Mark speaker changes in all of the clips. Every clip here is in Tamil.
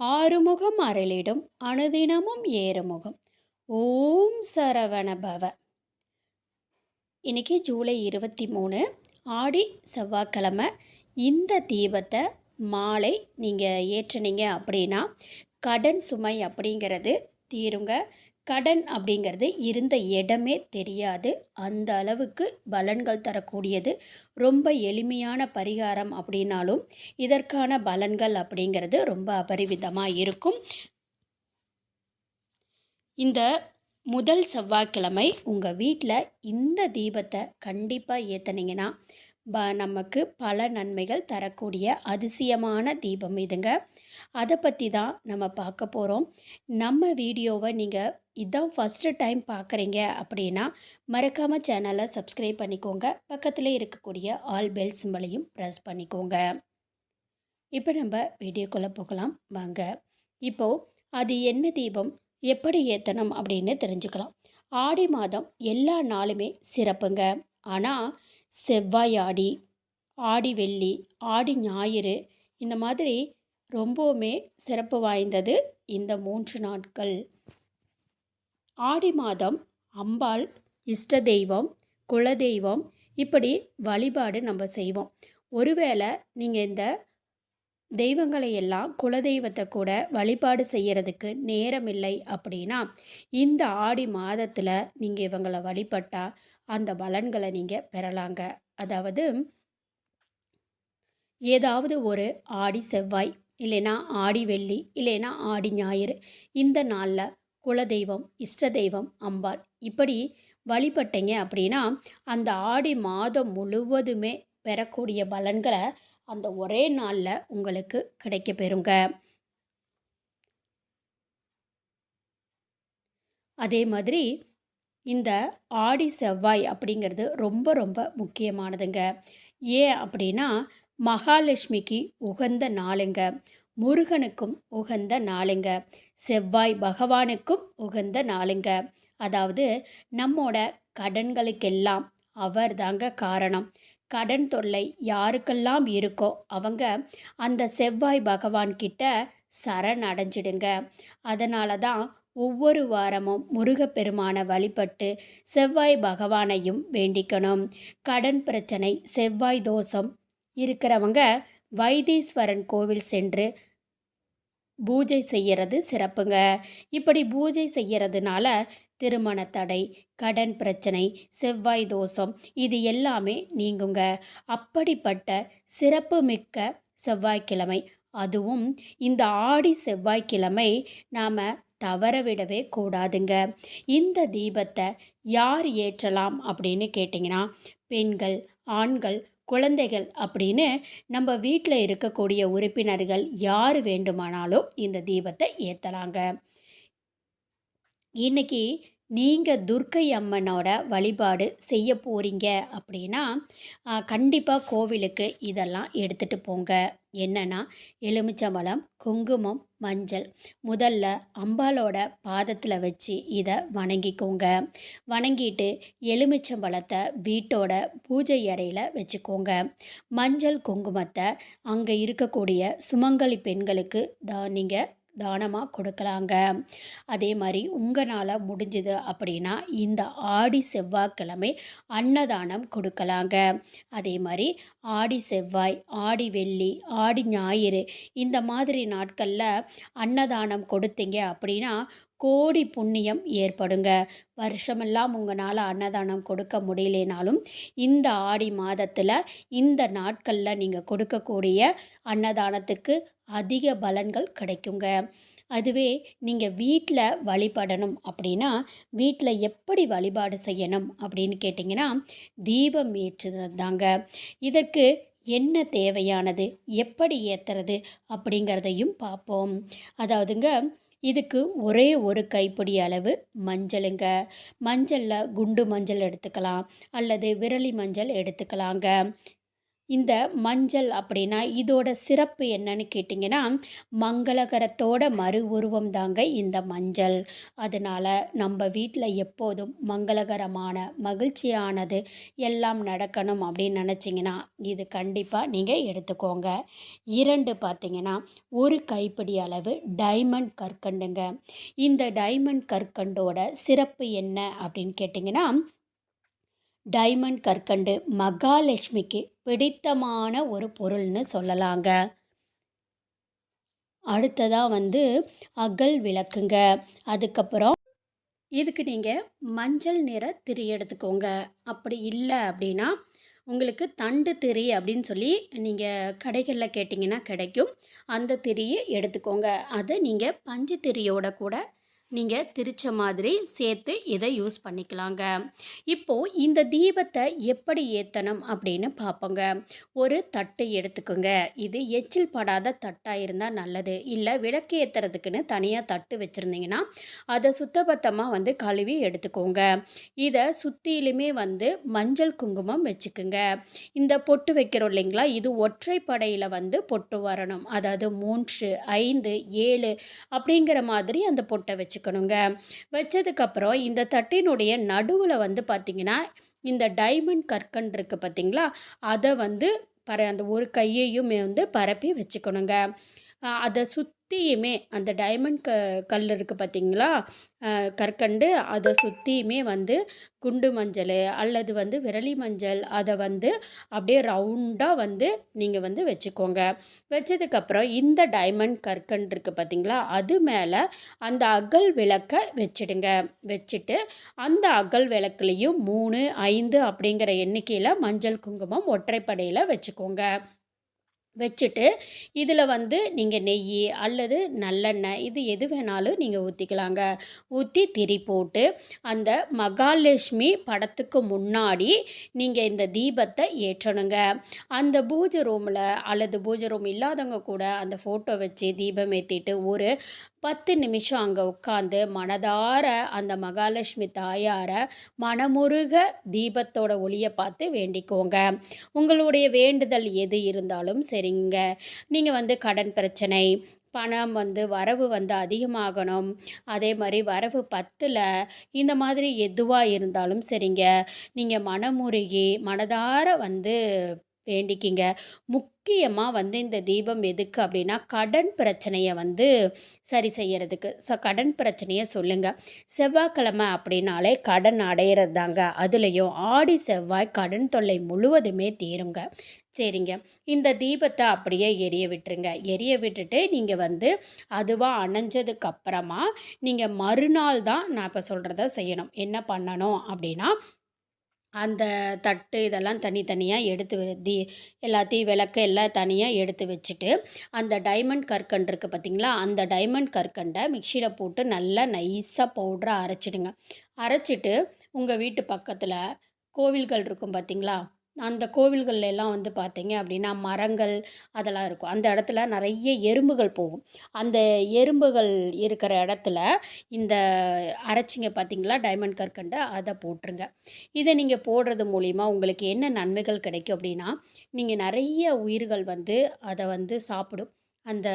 Speaker 1: ஆறுமுகம் அருளிடும் அனுதினமும் ஏறுமுகம். ஓம் சரவண பவ இன்னைக்கு ஜூலை இருபத்தி மூணு ஆடி செவ்வாய்க்கிழமை. இந்த தீபத்தை மாலை நீங்கள் ஏற்றுனீங்க அப்படின்னா கடன் சுமை அப்படிங்கிறது தீருங்க. கடன் அப்படிங்கிறது இருந்த இடமே தெரியாது. அந்த அளவுக்கு பலன்கள் தரக்கூடியது. ரொம்ப எளிமையான பரிகாரம் அப்படின்னாலும் இதற்கான பலன்கள் அப்படிங்கிறது ரொம்ப அபரிவிதமாக இருக்கும். இந்த முதல் செவ்வாய்க்கிழமை உங்கள் வீட்டில் இந்த தீபத்தை கண்டிப்பாக ஏற்றுனீங்கன்னா ப நமக்கு பல நன்மைகள் தரக்கூடிய அதிசயமான தீபம் இதுங்க. அதை பற்றி தான் நம்ம பார்க்க போகிறோம் நம்ம வீடியோவை நீங்கள் இதுதான் ஃபஸ்ட்டு டைம் பார்க்குறீங்க அப்படின்னா மறக்காமல் சேனலை சப்ஸ்கிரைப் பண்ணிக்கோங்க. பக்கத்தில் இருக்கக்கூடிய ஆல் பெல் சிம்பளையும் ப்ரெஸ் பண்ணிக்கோங்க. இப்போ நம்ம வீடியோக்குள்ளே போகலாம். வாங்க. இப்போது அது என்ன தீபம்? எப்படி ஏற்றணும் அப்படின்னு தெரிஞ்சுக்கலாம். ஆடி மாதம் எல்லா நாளுமே சிறப்புங்க. ஆனால் செவ்வாய் ஆடி ஆடி வெள்ளி ஆடி ஞாயிறு இந்த மாதிரி ரொம்பவுமே சிறப்பு வாய்ந்தது இந்த மூன்று நாட்கள். ஆடி மாதம் அம்பாள் இஷ்ட தெய்வம் குலதெய்வம் இப்படி வழிபாடு நம்ம செய்வோம். ஒருவேளை நீங்கள் இந்த தெய்வங்களை எல்லாம் குலதெய்வத்தை கூட வழிபாடு செய்கிறதுக்கு நேரம் இல்லை அப்படின்னா இந்த ஆடி மாதத்தில் நீங்கள் இவங்களை வழிபட்டால் அந்த பலன்களை நீங்கள் பெறலாங்க. அதாவது ஏதாவது ஒரு ஆடி செவ்வாய் இல்லைன்னா ஆடி வெள்ளி இல்லைன்னா ஆடி ஞாயிறு இந்த நாளில் குலதெய்வம் இஷ்ட தெய்வம் அம்பாள் இப்படி வழிபட்டீங்க அப்படின்னா அந்த ஆடி மாதம் முழுவதுமே பெறக்கூடிய பலன்களை அந்த ஒரே நாளில் உங்களுக்கு கிடைக்க பெறுங்க. அதே மாதிரி இந்த ஆடி செவ்வாய் அப்படிங்கிறது ரொம்ப ரொம்ப முக்கியமானதுங்க. ஏன் அப்படின்னா மகாலட்சுமிக்கு உகந்த நாளுங்க. முருகனுக்கும் உகந்த நாளுங்க. செவ்வாய் பகவானுக்கும் உகந்த நாளுங்க. அதாவது நம்மோட கடன்களுக்கெல்லாம் அவர் தாங்க காரணம். கடன் தொல்லை யாருக்கெல்லாம் இருக்கோ அவங்க அந்த செவ்வாய் பகவான் கிட்ட சரண் அடைஞ்சிடுங்க அதனால தான் ஒவ்வொரு வாரமும் முருகப்பெருமானை வழிபட்டு செவ்வாய் பகவானையும் வேண்டிக்கணும். கடன் பிரச்சனை செவ்வாய் தோஷம் இருக்கிறவங்க வைத்தீஸ்வரன் கோவில் சென்று பூஜை செய்கிறது சிறப்புங்க. இப்படி பூஜை செய்கிறதுனால திருமண தடை கடன் பிரச்சனை செவ்வாய் தோஷம் இது எல்லாமே நீங்குங்க. அப்படிப்பட்ட சிறப்பு மிக்க செவ்வாய்க்கிழமை அதுவும் இந்த ஆடி செவ்வாய்க்கிழமை நாம் தவற விடவே கூடாதுங்க. இந்த தீபத்தை யார் ஏற்றலாம் அப்படின்னு கேட்டிங்கன்னா பெண்கள் ஆண்கள் குழந்தைகள் அப்படின்னு நம்ம வீட்டில் இருக்கக்கூடிய உறுப்பினர்கள் யார் வேண்டுமானாலும் இந்த தீபத்தை ஏற்றலாங்க இன்னைக்கு நீங்கள் துர்க்கை அம்மனோட வழிபாடு செய்ய போகிறீங்க அப்படின்னா கண்டிப்பாக கோவிலுக்கு இதெல்லாம் எடுத்துகிட்டு போங்க. என்னென்னா எலுமிச்சம்பழம் குங்குமம் மஞ்சள் முதல்ல அம்பாலோட பாதத்தில் வச்சு இதை வணங்கிக்கோங்க. வணங்கிட்டு எலுமிச்சம்பழத்தை வீட்டோட பூஜை அறையில் வச்சுக்கோங்க. மஞ்சள் குங்குமத்தை அங்கே இருக்கக்கூடிய சுமங்கலி பெண்களுக்கு தான் நீங்கள் தானமாக கொடுக்கலாங்க. அதே மாதிரி உங்களால் முடிஞ்சது அப்படின்னா இந்த ஆடி செவ்வாய்க்கிழமை அன்னதானம் கொடுக்கலாங்க. அதே மாதிரி ஆடி செவ்வாய் ஆடி வெள்ளி ஆடி ஞாயிறு இந்த மாதிரி நாட்களில் அன்னதானம் கொடுத்தீங்க அப்படின்னா கோடி புண்ணியம் ஏற்படுங்க. வருஷமெல்லாம் உங்களால் அன்னதானம் கொடுக்க முடியலனாலும் இந்த ஆடி மாதத்தில் இந்த நாட்களில் நீங்கள் கொடுக்கக்கூடிய அன்னதானத்துக்கு அதிக பலன்கள் கிடைக்குங்க. அதுவே நீங்கள் வீட்டில் வழிபடணும் அப்படின்னா வீட்டில் எப்படி வழிபாடு செய்யணும் அப்படின்னு கேட்டிங்கன்னா தீபம் ஏற்றுறது தாங்க இதற்கு என்ன தேவையானது எப்படி ஏற்றுறது அப்படிங்கிறதையும் பார்ப்போம். அதாவதுங்க இதுக்கு ஒரே ஒரு கைப்பிடி அளவு மஞ்சளுங்க. மஞ்சளில் குண்டு மஞ்சள் எடுத்துக்கலாம். அல்லது விரலி மஞ்சள் எடுத்துக்கலாங்க. இந்த மஞ்சள் அப்படின்னா இதோட சிறப்பு என்னன்னு கேட்டிங்கன்னா மங்களகரத்தோட மறு உருவம் தாங்க இந்த மஞ்சள். அதனால் நம்ம வீட்டில் எப்போதும் மங்களகரமான மகிழ்ச்சியானது எல்லாம் நடக்கணும் அப்படின்னு நினச்சிங்கன்னா இது கண்டிப்பாக நீங்கள் எடுத்துக்கோங்க. இரண்டு பார்த்திங்கன்னா ஒரு கைப்பிடி அளவு டைமண்ட் கற்கண்டுங்க. இந்த டைமண்ட் கற்கண்டோட சிறப்பு என்ன அப்படின்னு கேட்டிங்கன்னா டைமண்ட் கற்கண்டு மகாலட்சுமிக்கு பிடித்தமான ஒரு பொருள்னு சொல்லலாங்க. அடுத்ததாக வந்து அகல் விளக்குங்க. அதுக்கப்புறம் இதுக்கு நீங்கள் மஞ்சள் நிற திரி எடுத்துக்கோங்க. அப்படி இல்லை அப்படின்னா உங்களுக்கு தண்டு திரி அப்படின்னு சொல்லி நீங்கள் கடைகளில் கேட்டிங்கன்னா கிடைக்கும். அந்த திரியை எடுத்துக்கோங்க. அதை நீங்கள் பஞ்சு திரியோட கூட நீங்கள் திரிச்ச மாதிரி சேர்த்து இதை யூஸ் பண்ணிக்கலாங்க. இப்போது இந்த தீபத்தை எப்படி ஏற்றணும் அப்படின்னு பார்ப்போங்க. ஒரு தட்டு எடுத்துக்கோங்க. இது எச்சில் படாத தட்டாக இருந்தால் நல்லது. இல்லை விளக்கு ஏற்றுறதுக்குன்னு தனியாக தட்டு வச்சுருந்தீங்கன்னா அதை சுத்தபத்தமாக வந்து கழுவி எடுத்துக்கோங்க. இதை சுற்றிலுமே வந்து மஞ்சள் குங்குமம் வச்சுக்குங்க. இந்த பொட்டு வைக்கிறோம் இல்லைங்களா இது ஒற்றைப்படையில் வந்து பொட்டு வரணும். அதாவது மூன்று ஐந்து ஏழு அப்படிங்கிற மாதிரி அந்த பொட்டை வச்சு வச்சுக்கணுங்க. வச்சதுக்கப்புறம் இந்த தட்டினுடைய நடுவில் வந்து பார்த்திங்கன்னா இந்த டைமண்ட் கற்கன் இருக்குது பார்த்திங்களா அதை வந்து பர அந்த ஒரு கையையுமே வந்து பரப்பி வச்சுக்கணுங்க. அதை சுற்றியுமே அந்த டைமண்ட் க கல் இருக்குது பார்த்திங்களா கற்கண்டு அதை சுற்றியுமே வந்து குண்டு மஞ்சள் அல்லது வந்து விரலி மஞ்சள் அதை வந்து அப்படியே ரவுண்டாக வந்து நீங்கள் வந்து வச்சுக்கோங்க. வச்சதுக்கப்புறம் இந்த டைமண்ட் கற்கண்டு இருக்குது பார்த்திங்களா அது மேலே அந்த அகல் விளக்கை வச்சிடுங்க. வச்சுட்டு அந்த அகல் விளக்குலேயும் மூணு ஐந்து அப்படிங்கிற எண்ணிக்கையில் மஞ்சள் குங்குமம் ஒற்றைப்படையில் வச்சுக்கோங்க. வச்சுட்டு இதில் வந்து நீங்கள் நெய் அல்லது நல்லெண்ணெய் இது எது வேணாலும் நீங்கள் ஊற்றிக்கலாங்க. ஊற்றி திரி போட்டு அந்த மகாலட்சுமி படத்துக்கு முன்னாடி நீங்கள் இந்த தீபத்தை ஏற்றணுங்க. அந்த பூஜை ரூமில் அல்லது பூஜை ரூம் இல்லாதவங்க கூட அந்த ஃபோட்டோ வச்சு தீபம் ஏற்றிட்டு ஒரு பத்து நிமிஷம் அங்கே உட்காந்து மனதார அந்த மகாலட்சுமி தாயாரை மனமுருக தீபத்தோட ஒளியை பார்த்து வேண்டிக்கோங்க. உங்களுடைய வேண்டுதல் எது இருந்தாலும் சரிங்க. நீங்கள் வந்து கடன் பிரச்சனை பணம் வந்து வரவு வந்து அதிகமாகணும். அதே மாதிரி வரவு பத்தில் இந்த மாதிரி எதுவாக இருந்தாலும் சரிங்க. நீங்கள் மனமுருகி மனதார வந்து வேண்டிக்கிங்க. முக்கியமாக வந்து இந்த தீபம் எதுக்கு அப்படின்னா கடன் பிரச்சனையை வந்து சரி செய்யறதுக்கு. ஸோ கடன் பிரச்சனையை சொல்லுங்கள் செவ்வாய்க்கிழமை அப்படின்னாலே கடன் அடையிறது தாங்க அதுலேயும் ஆடி செவ்வாய் கடன் தொல்லை முழுவதுமே தீருங்க. சரிங்க. இந்த தீபத்தை அப்படியே எரிய விட்டுருங்க. எரிய விட்டுட்டு நீங்கள் வந்து அதுவாக அணைஞ்சதுக்கப்புறமா நீங்கள் மறுநாள் தான் நான் இப்போ சொல்கிறத செய்யணும். என்ன பண்ணணும் அப்படின்னா அந்த தட்டு இதெல்லாம் தனித்தனியாக எடுத்து தி எல்லாத்தையும் விளக்கு எல்லாம் தனியாக எடுத்து வச்சுட்டு அந்த டைமண்ட் கற்கண்டு இருக்குது பார்த்திங்களா அந்த டைமண்ட் கற்கண்டை மிக்சியில் போட்டு நல்லா நைஸாக பவுட்ராக அரைச்சிடுங்க. அரைச்சிட்டு உங்கள் வீட்டு பக்கத்தில் கோவில்கள் இருக்கும் பார்த்திங்களா அந்த கோவில்கள் எல்லாம் வந்து பார்த்தீங்க அப்படின்னா மரங்கள் அதெல்லாம் இருக்கும். அந்த இடத்துல நிறைய எறும்புகள் போகும். அந்த எறும்புகள் இருக்கிற இடத்துல இந்த அரைச்சிங்க பார்த்தீங்களா? டைமண்ட் கற்கண்டை அதை போட்டுருங்க. இதை நீங்கள் போடுறது மூலிமா உங்களுக்கு என்ன நன்மைகள் கிடைக்கும் அப்படின்னா நீங்கள் நிறைய உயிர்கள் வந்து அதை வந்து சாப்பிடும். அந்த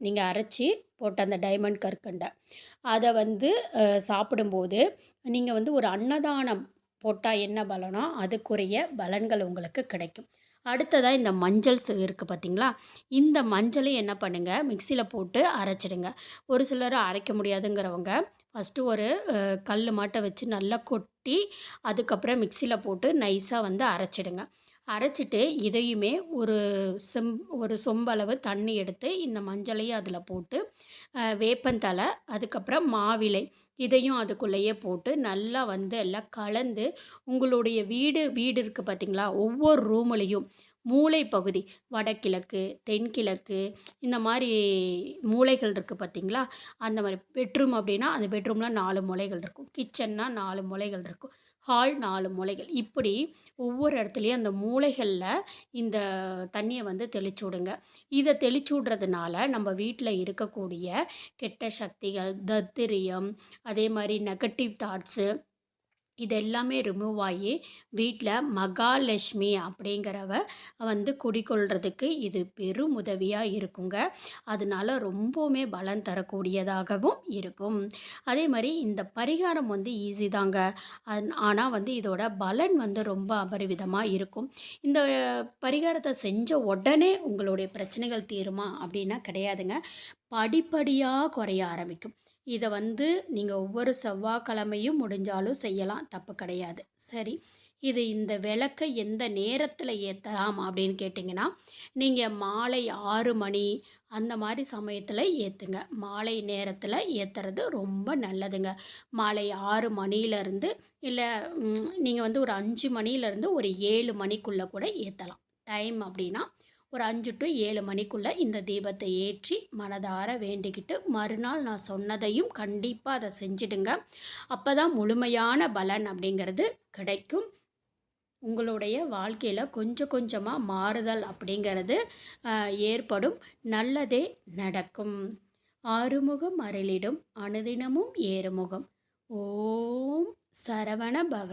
Speaker 1: நீங்கள் அரைச்சி போட்ட அந்த டைமண்ட் கற்கண்டை. அதை வந்து சாப்பிடும்போது நீங்கள் வந்து ஒரு அன்னதானம் போட்டால் என்ன பலனோ அதுக்குரிய பலன்கள் உங்களுக்கு கிடைக்கும். அடுத்ததாக இந்த மஞ்சள் இருக்குது பார்த்திங்களா இந்த மஞ்சளை என்ன பண்ணுங்கள் மிக்சியில் போட்டு அரைச்சிடுங்க. ஒரு சிலர் அரைக்க முடியாதுங்கிறவங்க ஃபஸ்ட்டு ஒரு கல் மாட்டை வச்சு நல்லா கொட்டி அதுக்கப்புறம் மிக்சியில் போட்டு நைஸாக வந்து அரைச்சிடுங்க. அரைச்சிட்டு இதையுமே ஒரு செம் ஒரு சொம்பளவு தண்ணி எடுத்து இந்த மஞ்சளையும் அதில் போட்டு வேப்பந்தலை அதுக்கப்புறம் மாவிலை இதையும் அதுக்குள்ளேயே போட்டு நல்லா வந்து எல்லாம் கலந்து உங்களுடைய வீடு வீடு இருக்குது பார்த்திங்களா? ஒவ்வொரு ரூமுலேயும் மூளை பகுதி வடகிழக்கு தென்கிழக்கு இந்த மாதிரி மூளைகள் இருக்குது பார்த்திங்களா? அந்த மாதிரி பெட்ரூம் அப்படின்னா அந்த பெட்ரூமில் நாலு மூளைகள் இருக்கும். கிச்சன்னா நாலு மூளைகள் இருக்கும். ஹால் நாலு மூளைகள் இப்படி ஒவ்வொரு இடத்துலையும் அந்த மூளைகளில் இந்த தண்ணியை வந்து தெளிச்சு விடுங்க. இதை தெளிச்சு விட்றதுனால நம்ம வீட்டில் இருக்கக்கூடிய கெட்ட சக்திகள் தத்திரியம் அதே மாதிரி நெகட்டிவ் தாட்ஸு இது எல்லாமே ரிமூவ் ஆகி வீட்டில் மகாலட்சுமி அப்படிங்கிறவ வந்து குடிக்கொள்கிறதுக்கு இது பெரும் உதவியாக இருக்குங்க. அதனால ரொம்பவுமே பலன் தரக்கூடியதாகவும் இருக்கும். அதே மாதிரி இந்த பரிகாரம் வந்து ஈஸி தாங்க. ஆனால் வந்து இதோட பலன் வந்து ரொம்ப அபரிவிதமாக இருக்கும். இந்த பரிகாரத்தை செஞ்ச உடனே உங்களுடைய பிரச்சனைகள் தீருமா அப்படின்னா கிடையாதுங்க. படிப்படியாக குறைய ஆரம்பிக்கும். இதை வந்து நீங்கள் ஒவ்வொரு செவ்வாய்க்கிழமையும் முடிஞ்சாலும் செய்யலாம். தப்பு கிடையாது. சரி. இது இந்த விளக்கை எந்த நேரத்தில் ஏற்றலாம் அப்படின்னு கேட்டிங்கன்னா நீங்கள் மாலை ஆறு மணி அந்த மாதிரி சமயத்தில் ஏற்றுங்க மாலை நேரத்தில் ஏற்றுறது ரொம்ப நல்லதுங்க. மாலை ஆறு மணியிலேருந்து இல்லை நீங்கள் வந்து ஒரு அஞ்சு மணியிலேருந்து ஒரு ஏழு மணிக்குள்ளே கூட ஏற்றலாம் டைம் அப்படின்னா ஒரு அஞ்சு டு ஏழு மணிக்குள்ளே இந்த தீபத்தை ஏற்றி மனதார வேண்டிக்கிட்டு மறுநாள் நான் சொன்னதையும் கண்டிப்பாக அதை செஞ்சிடுங்க. அப்போ தான் முழுமையான பலன் அப்படிங்கிறது கிடைக்கும். உங்களுடைய வாழ்க்கையில் கொஞ்சம் கொஞ்சமாக மாறுதல் அப்படிங்கிறது ஏற்படும். நல்லதே நடக்கும். ஆறுமுகம் அருளிடும். அனுதினமும் ஏறுமுகம். ஓம் சரவண பவ.